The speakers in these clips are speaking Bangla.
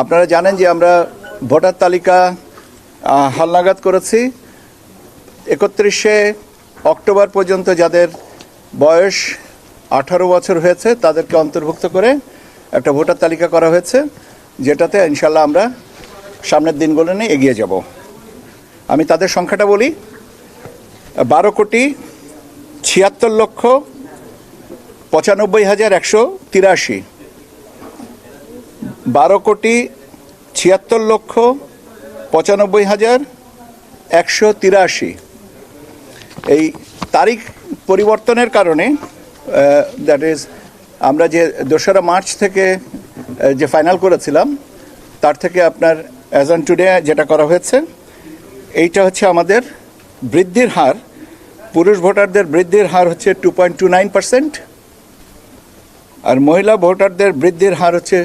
আপনারা জানেন যে আমরা ভোটার তালিকা হালনাগাদ করেছি। একত্রিশে অক্টোবর পর্যন্ত যাদের বয়স আঠারো বছর হয়েছে, তাদেরকে অন্তর্ভুক্ত করে একটা ভোটার তালিকা করা হয়েছে, যেটাতে ইনশাল্লাহ আমরা সামনের দিনগুলো নিয়ে এগিয়ে যাব। আমি তাদের সংখ্যাটা বলি। বারো কোটি ছিয়াত্তর লক্ষ পঁচানব্বই হাজার একশো তিরাশি। বারো কোটি ছিয়াত্তর লক্ষ পঁচানব্বই হাজার একশো তিরাশি। এই তারিখ পরিবর্তনের কারণে দ্যাট ইজ আমরা যে দোসরা মার্চ থেকে যে ফাইনাল করেছিলাম, তার থেকে আপনার অ্যাজ অন টুডে যেটা করা হয়েছে, এইটা হচ্ছে আমাদের বৃদ্ধির হার। পুরুষ ভোটারদের বৃদ্ধির হার হচ্ছে two point two nine percent আর মহিলা ভোটারদের বৃদ্ধির হার হচ্ছে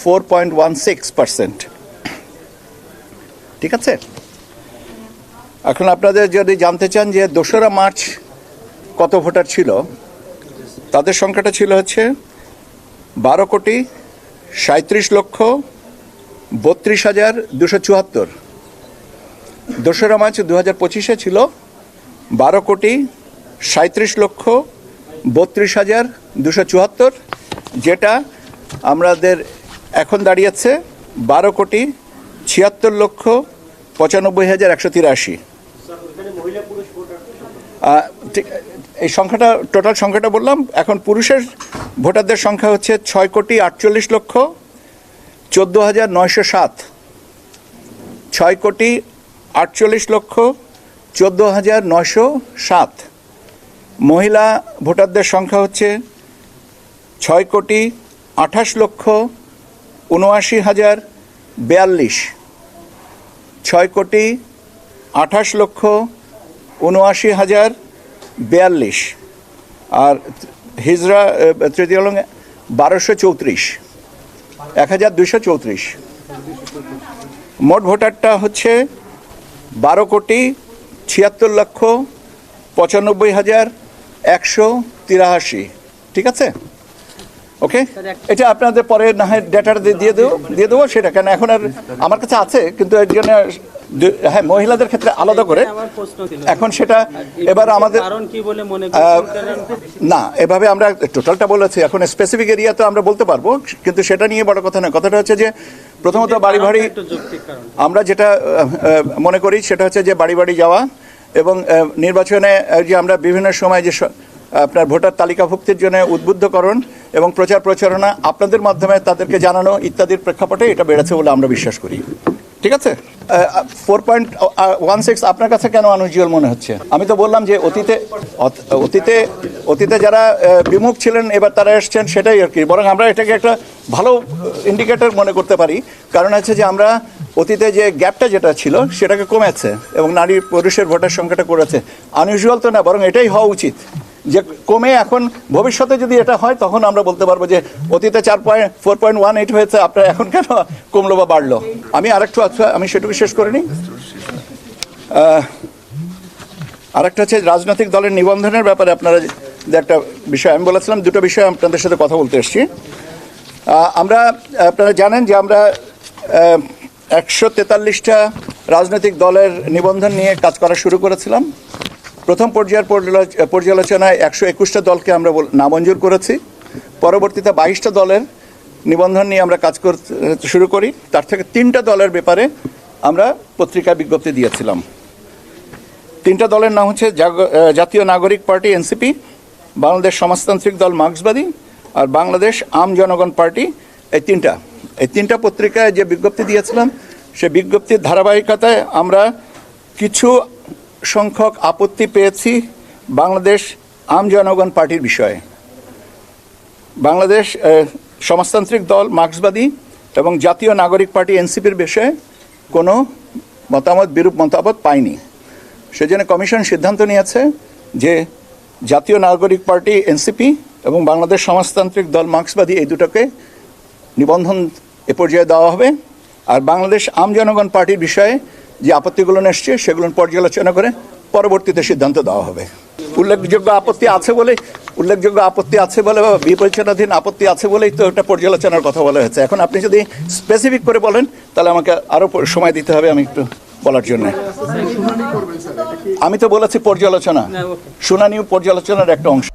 four point one six percent ঠিক আছে? এখন আপনাদের যদি জানতে চান যে দোসরা মার্চ কত ভোটার ছিল, তাদের সংখ্যাটা ছিল হচ্ছে বারো কোটি সাঁত্রিশ লক্ষ বত্রিশ হাজার দুশো চুয়াত্তর। দোসরা মার্চ দু হাজার পঁচিশে ছিল বারো কোটি সাঁত্রিশ লক্ষ বত্রিশ হাজার দুশো চুয়াত্তর, যেটা আমাদের এখন দাঁড়িয়েছে বারো কোটি ছিয়াত্তর লক্ষ পঁচানব্বই হাজার একশো তিরাশি। এই সংখ্যাটা টোটাল সংখ্যাটা বললাম। এখন পুরুষের ভোটারদের সংখ্যা হচ্ছে ছয় কোটি আটচল্লিশ লক্ষ চোদ্দ হাজার নয়শো সাত। ছয় কোটি আটচল্লিশ লক্ষ চোদ্দ হাজার নয়শো সাত। মহিলা ভোটারদের সংখ্যা হচ্ছে ছয় কোটি আঠাশ লক্ষ উনআশি হাজার বিয়াল্লিশ, ছয় কোটি আঠাশ লক্ষ উনআশি হাজার বিয়াল্লিশ। আর হিজরা তৃতীয় লঙ্গে বারোশো চৌত্রিশ, এক হাজার দুশো চৌত্রিশ। মোট ভোটারটা হচ্ছে বারো কোটি ছিয়াত্তর লক্ষ পঁচানব্বই হাজার একশো তিরাশি। ঠিক আছে? ওকে এটা আপনাদের পরে না হয় ডেটাটা দিয়ে দেবো দিয়ে দেবো সেটা। কেন এখন আর আমার কাছে আছে কিন্তু এর জন্য হ্যাঁ মহিলাদের ক্ষেত্রে আলাদা করে। এখন সেটা এবার আমাদের না এভাবে আমরা টোটালটা বলেছি। এখন স্পেসিফিক এরিয়া তো আমরা বলতে পারব কিন্তু সেটা নিয়ে বড় কথা নয়। কথাটা হচ্ছে যে প্রথমত বাড়ি বাড়ি আমরা যেটা মনে করি সেটা হচ্ছে যে বাড়ি বাড়ি যাওয়া এবং নির্বাচনে যে আমরা বিভিন্ন সময় যে আপনার ভোটার তালিকাভুক্তির জন্য উদ্বুদ্ধকরণ এবং প্রচার প্রচারণা আপনাদের মাধ্যমে তাদেরকে জানানো ইত্যাদির প্রেক্ষাপটে এটা বেড়েছে বলে আমরা বিশ্বাস করি। ঠিক আছে? ফোর পয়েন্ট ওয়ান সিক্স আপনার কাছে কেন আনুজুয়াল মনে হচ্ছে? আমি তো বললাম যে অতীতে অতীতে অতীতে যারা বিমুখ ছিলেন এবার তারা এসছেন সেটাই আর কি। বরং আমরা এটাকে একটা ভালো ইন্ডিকেটর মনে করতে পারি। কারণ হচ্ছে যে আমরা অতীতে যে গ্যাপটা যেটা ছিল সেটাকে কমেছে এবং নারী পুরুষের ভোটার সংখ্যাটা করেছে। আনইউজুয়াল তো না, বরং এটাই হওয়া উচিত। যে কমে এখন ভবিষ্যতে যদি এটা হয়, তখন আমরা বলতে পারব যে অতীতে চার point, four point one eight হয়েছে, আপনার এখন কেন কমলো বা বাড়লো? আমি আরেকটু আচ্ছা আমি সেটুকু শেষ করে নিই। আরেকটা হচ্ছে রাজনৈতিক দলের নিবন্ধনের ব্যাপারে আপনারা যে একটা বিষয়, আমি বলেছিলাম দুটো বিষয় আপনাদের সাথে কথা বলতে এসেছি। আমরা, আপনারা জানেন যে আমরা একশো তেতাল্লিশটা রাজনৈতিক দলের নিবন্ধন নিয়ে কাজ করা শুরু করেছিলাম। প্রথম পর্যায়ের পর্যালো- পর্যালোচনায় একশো একুশটা দলকে আমরা নামঞ্জুর করেছি। পরবর্তীতে বাইশটা দলের নিবন্ধন নিয়ে আমরা কাজ করতে শুরু করি। তার থেকে তিনটা দলের ব্যাপারে আমরা পত্রিকায় বিজ্ঞপ্তি দিয়েছিলাম। তিনটা দলের নাম হচ্ছে জাতীয় নাগরিক পার্টি, এনসিপি, বাংলাদেশ সমাজতান্ত্রিক দল, মার্ক্সবাদী আর বাংলাদেশ আম জনগণ পার্টি। এই তিনটা এই তিনটা পত্রিকায় যে বিজ্ঞপ্তি দিয়েছিলাম, সে বিজ্ঞপ্তির ধারাবাহিকতায় আমরা কিছু সংখ্যক আপত্তি পেয়েছি বাংলাদেশ আম জনগণ পার্টির বিষয়ে। বাংলাদেশ সমাজতান্ত্রিক দল মার্ক্সবাদী এবং জাতীয় নাগরিক পার্টি এনসিপির বিষয়ে কোনো মতামত, বিরূপ মতামত পায়নি সেজন্য কমিশন সিদ্ধান্ত নিয়েছে যে জাতীয় নাগরিক পার্টি এনসিপি এবং বাংলাদেশ সমাজতান্ত্রিক দল মার্ক্সবাদী এই দুটোকে নিবন্ধন এ পর্যায়ে দেওয়া হবে। আর বাংলাদেশ আম জনগণ পার্টির বিষয়ে যে আপত্তিগুলো এসছে সেগুলো পর্যালোচনা করে পরবর্তীতে সিদ্ধান্ত দেওয়া হবে। উল্লেখযোগ্য আপত্তি আছে বলে উল্লেখযোগ্য আপত্তি আছে বলে বা বিবেচনাধীন আপত্তি আছে বলেই তো এটা পর্যালোচনার কথা বলা হয়েছে। এখন আপনি যদি স্পেসিফিক করে বলেন তাহলে আমাকে আরও সময় দিতে হবে আমি একটু বলার জন্য। আমি তো বলেছি পর্যালোচনা। ওকে। শুনানি পর্যালোচনার একটা অংশ।